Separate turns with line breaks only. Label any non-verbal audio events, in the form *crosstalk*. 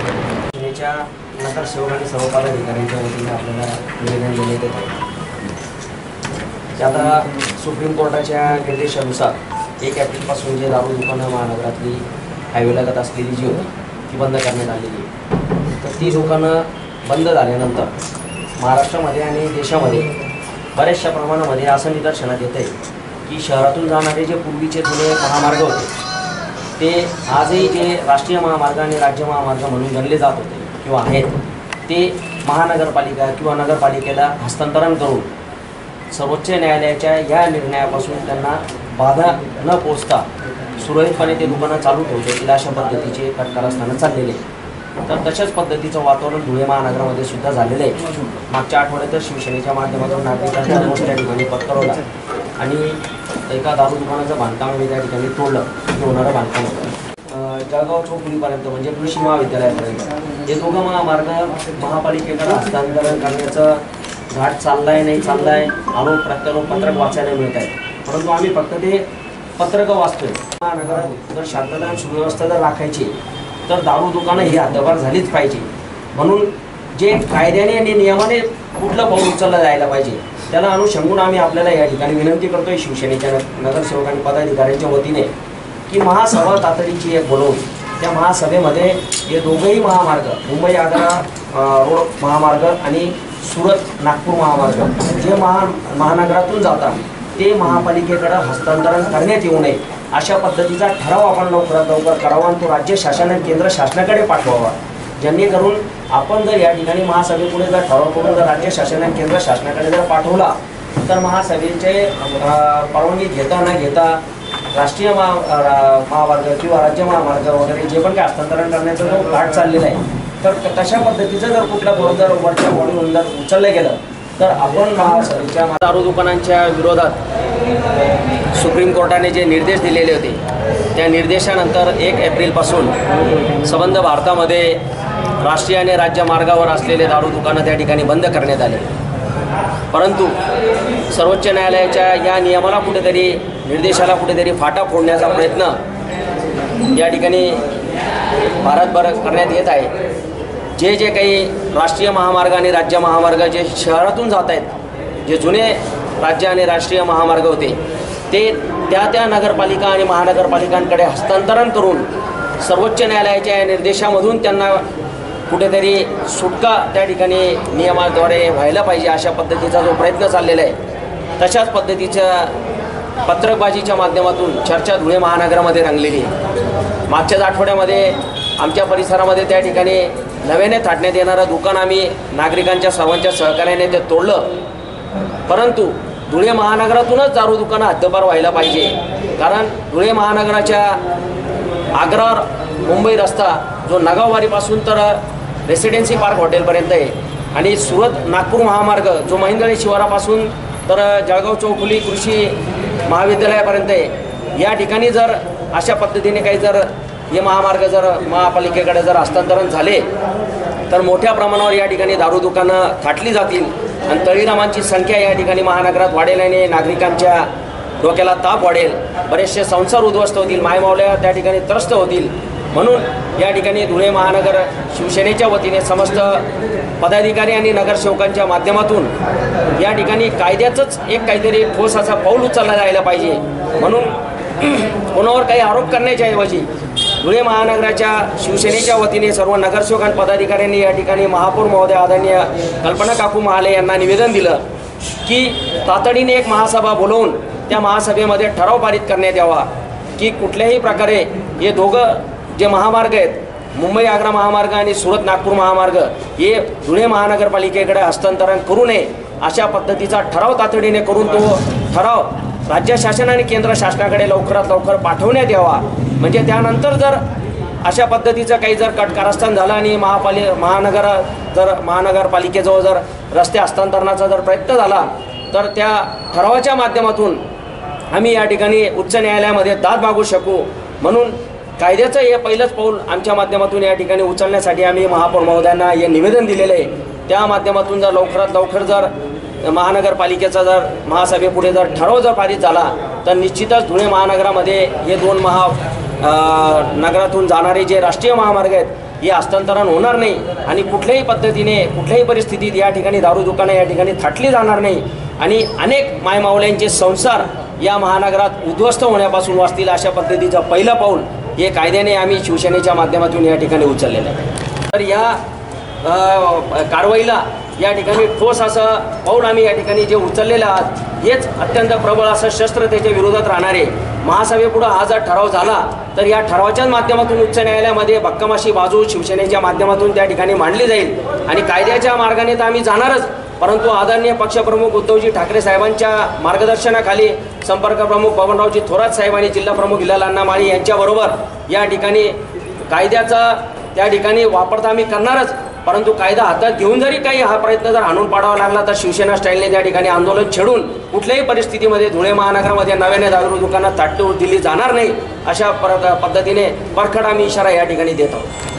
शिवसेनेच्या नगरसेवक आणि सर्व वतीने आपल्याला निवेदन देण्यात येत आहे. आता सुप्रीम कोर्टाच्या निर्देशानुसार एक एप्रिलपासून जे दारू दुकानं महानगरातली हायवे लगत असलेली जी होती ती बंद करण्यात आलेली आहे. तर ती दुकानं बंद झाल्यानंतर महाराष्ट्रामध्ये आणि देशामध्ये बऱ्याचशा प्रमाणामध्ये असं निदर्शनात येत आहे की शहरातून जाणारे जे पूर्वीचे जुने महामार्ग होते ते आजही जे राष्ट्रीय महामार्ग आणि राज्य महामार्ग म्हणून गणले जात होते किंवा आहेत ते महानगरपालिका किंवा नगरपालिकेला हस्तांतरण करून सर्वोच्च न्यायालयाच्या या निर्णयापासून त्यांना बाधा न पोचता सुरळीतपणे ते दुकानं चालू ठेवू अशा पद्धतीचे कटकारस्थानं चाललेले. तर तशाच पद्धतीचं वातावरण धुळे महानगरामध्ये सुद्धा झालेलं आहे. मागच्या आठवड्यातच शिवसेनेच्या माध्यमातून नागरिकांचा ठिकाणी पत्करवला आणि एका दारू दुकानाचं बांधकाम आम्ही त्या ठिकाणी तोडलं. ते होणारं बांधकाम होतं. जळगाव चौफुलीपर्यंत म्हणजे कृषी महाविद्यालयापर्यंत. हे दोघं महामार्ग महापालिकेकडे हस्तांतरण करण्याचं घाट चाललाय नाही चाललाय आरोप प्रत्यारोप पत्रक वाचायला मिळत आहे परंतु आम्ही फक्त ते पत्रकं वाचतोय. महानगरात जर शांतता आणि सुव्यवस्था जर राखायची तर दारू दुकानं ही हद्दपार झालीच पाहिजे. म्हणून जे कायद्याने आणि नियमाने कुठलं पाऊल उचललं जायला पाहिजे त्याला अनुषंगून आम्ही आपल्याला या ठिकाणी विनंती करतोय शिवसेनेच्या नगरसेवक आणि पदाधिकाऱ्यांच्या वतीने की महासभा तातडीची एक बोलवून त्या महासभेमध्ये हे दोघंही महामार्ग मुंबई आग्रा रोड महामार्ग आणि सुरत नागपूर महामार्ग जे महा महानगरातून जातात ते महापालिकेकडं हस्तांतरण करण्यात येऊ नये अशा पद्धतीचा ठराव आपण लवकरात लवकर करावा आणि तो राज्य शासन आणि केंद्र शासनाकडे पाठवावा. जेणेकरून आपण जर या ठिकाणी महासभेपुढे जर ठराव करून जर राज्य शासन आणि केंद्र शासनाकडे जर पाठवला तर महासभेचे परवानगी घेता न घेता राष्ट्रीय महा महामार्ग किंवा राज्य महामार्ग वगैरे जे पण काही हस्तांतरण करण्याचा जो घाट चाललेला आहे तर तशा पद्धतीचं जर कुठला बरोबर जर वरच्या बॉडीवरून जर उचललं गेलं तर आपण महासभेच्या दारू दुकानांच्या विरोधात सुप्रीम कोर्टाने जे निर्देश दिलेले होते त्या निर्देशानंतर एक एप्रिलपासून संबंध भारतामध्ये राष्ट्रीय आणि राज्य मार्गावर असलेले दारू दुकानं त्या ठिकाणी बंद करण्यात आले. परंतु सर्वोच्च न्यायालयाच्या या नियमाला कुठेतरी निर्देशाला कुठेतरी फाटा फोडण्याचा प्रयत्न या ठिकाणी भारतभर करण्यात येत आहे. जे जे काही राष्ट्रीय महामार्ग आणि राज्य महामार्ग जे शहरातून जात आहेत जे जुने राज्य आणि राष्ट्रीय महामार्ग होते ते त्या त्या नगरपालिका आणि महानगरपालिकांकडे हस्तांतरण करून सर्वोच्च न्यायालयाच्या या निर्देशामधून त्यांना कुठेतरी सुटका त्या ठिकाणी नियमाद्वारे व्हायला पाहिजे अशा पद्धतीचा जो प्रयत्न चाललेला आहे तशाच पद्धतीच्या पत्रकबाजीच्या माध्यमातून चर्चा धुळे महानगरामध्ये रंगलेली आहे. मागच्याच आठवड्यामध्ये आमच्या परिसरामध्ये त्या ठिकाणी नव्याने थाटण्यात येणारं दुकान आम्ही नागरिकांच्या सर्वांच्या सहकार्याने ते तोडलं. परंतु धुळे महानगरातूनच दारू दुकानं हद्दपार व्हायला पाहिजे. कारण धुळे महानगराच्या आग्रा मुंबई रस्ता जो नगाववारीपासून तर रेसिडेन्सी पार्क हॉटेलपर्यंत आहे. आणि सुरत नागपूर महामार्ग जो महिंद्राणी शिवारापासून तर जळगाव चौफुली कृषी महाविद्यालयापर्यंत आहे. या ठिकाणी जर अशा पद्धतीने काही जर हे महामार्ग जर महापालिकेकडे जर हस्तांतरण झाले तर मोठ्या प्रमाणावर या ठिकाणी दारू दुकानं थाटली जातील आणि तळीरामांची संख्या या ठिकाणी महानगरात वाढेल आणि नागरिकांच्या डोक्याला ताप वाढेल. बरेचसे संसार उद्ध्वस्त होतील मायमावल्या त्या ठिकाणी त्रस्त होतील. म्हणून या ठिकाणी धुळे महानगर शिवसेनेच्या वतीने समस्त पदाधिकारी आणि नगरसेवकांच्या माध्यमातून या ठिकाणी कायद्याचंच एक काहीतरी ठोस असा पाऊल उचलला जायला पाहिजे. म्हणून *clears throat* कोणावर काही आरोप करण्याच्या ऐवजी धुळे महानगराच्या शिवसेनेच्या वतीने सर्व नगरसेवक आणि पदाधिकाऱ्यांनी या ठिकाणी महापौर महोदय आदरणीय कल्पना काकू महाले यांना निवेदन दिलं की तातडीने एक महासभा बोलवून त्या महासभेमध्ये ठराव पारित करण्यात यावा की कुठल्याही प्रकारे हे दोघं जे महामार्ग आहेत मुंबई आग्रा महामार्ग आणि सुरत नागपूर महामार्ग हे धुळे महानगरपालिकेकडे हस्तांतरण करू नये अशा पद्धतीचा ठराव तातडीने करून तो ठराव राज्य शासन आणि केंद्र शासनाकडे लवकरात लवकर पाठवण्यात यावा. म्हणजे त्यानंतर जर अशा पद्धतीचं काही जर कट कारस्थान झालं आणि महापालि महानगर जर महानगरपालिकेजवळ जर रस्ते हस्तांतरणाचा जर प्रयत्न झाला तर त्या ठरावाच्या माध्यमातून आम्ही या ठिकाणी उच्च न्यायालयामध्ये दाद मागू शकू. म्हणून कायद्याचं हे पहिलंच पाऊल आमच्या माध्यमातून या ठिकाणी उचलण्यासाठी आम्ही महापौर महोदयांना हे निवेदन दिलेलं आहे. त्या माध्यमातून जर लवकरात लवकर जर महानगरपालिकेचा जर महासभेपुढे जर ठराव जर पारित झाला तर निश्चितच धुळे महानगरामध्ये हे दोन महा नगरातून जाणारे जे राष्ट्रीय महामार्ग आहेत हे हस्तांतरण होणार नाही आणि कुठल्याही पद्धतीने कुठल्याही परिस्थितीत या ठिकाणी दारू दुकानं या ठिकाणी थाटली जाणार नाही. आणि अनेक मायमावल्यांचे संसार या महानगरात उद्ध्वस्त होण्यापासून वाचतील अशा पद्धतीचं पहिलं पाऊल हे कायद्याने आम्ही शिवसेनेच्या माध्यमातून या ठिकाणी उचललेलं आहे. तर या कारवाईला या ठिकाणी ठोस असं पाऊल आम्ही या ठिकाणी जे उचललेलं आहात हेच अत्यंत प्रबळ असं शस्त्र त्याच्या विरोधात राहणारे महासभेपुढं हा जर ठराव झाला तर या ठरावाच्याच माध्यमातून उच्च न्यायालयामध्ये भक्कमाशी बाजू शिवसेनेच्या माध्यमातून त्या ठिकाणी मांडली जाईल. आणि कायद्याच्या मार्गाने तर आम्ही जाणारच परंतु आदरणीय पक्षप्रमुख उद्धवजी ठाकरे साहेबांच्या मार्गदर्शनाखाली संपर्क प्रमुख बबनरावजी थोरात साहेब आणि जिल्हा प्रमुख हिलाल अण्णा माळी यांच्याबरोबर या ठिकाणी कायद्याचा त्या ठिकाणी वापर तर आम्ही करणारच. परंतु कायदा हातात घेऊन जरी काही हा प्रयत्न जर आणून पाडावा लागला तर शिवसेना स्टाईलने त्या ठिकाणी आंदोलन छेडून कुठल्याही परिस्थितीमध्ये धुळे महानगरामध्ये नव्याने दारू दुकानात ताटून दिली जाणार नाही अशा पर पद्धतीने परखड आम्ही इशारा या ठिकाणी देत आहोत.